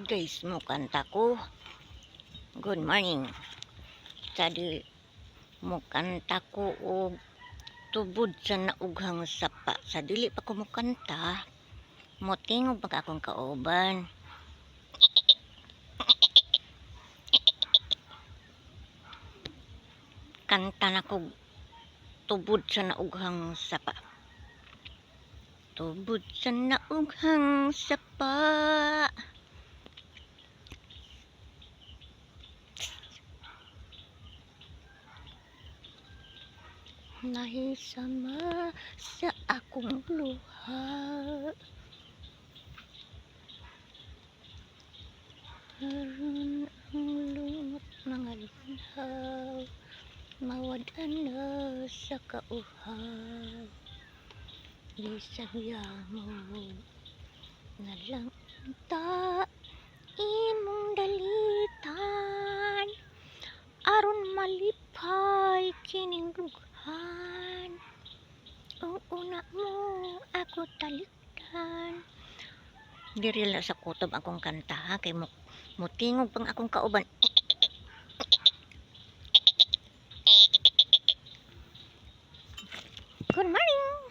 guys mo kanta ko. Good morning. Tadi mo kanta ko og tubod sa naughang sapa. Sa dili pa ko mo kanta mo tingog pag akong kauban kanta na ko tubod sa naughang sapa. Tubod sa naughang sapa nahisama sa akong luha. Haron ang lumot mga linhaw Mawadan na sa kauhaw Lisagya mo na lang imong una mo ako talikdan diri lang sa kutob akong kanta ha? Kay mo mutingog pang akong kauban. Good morning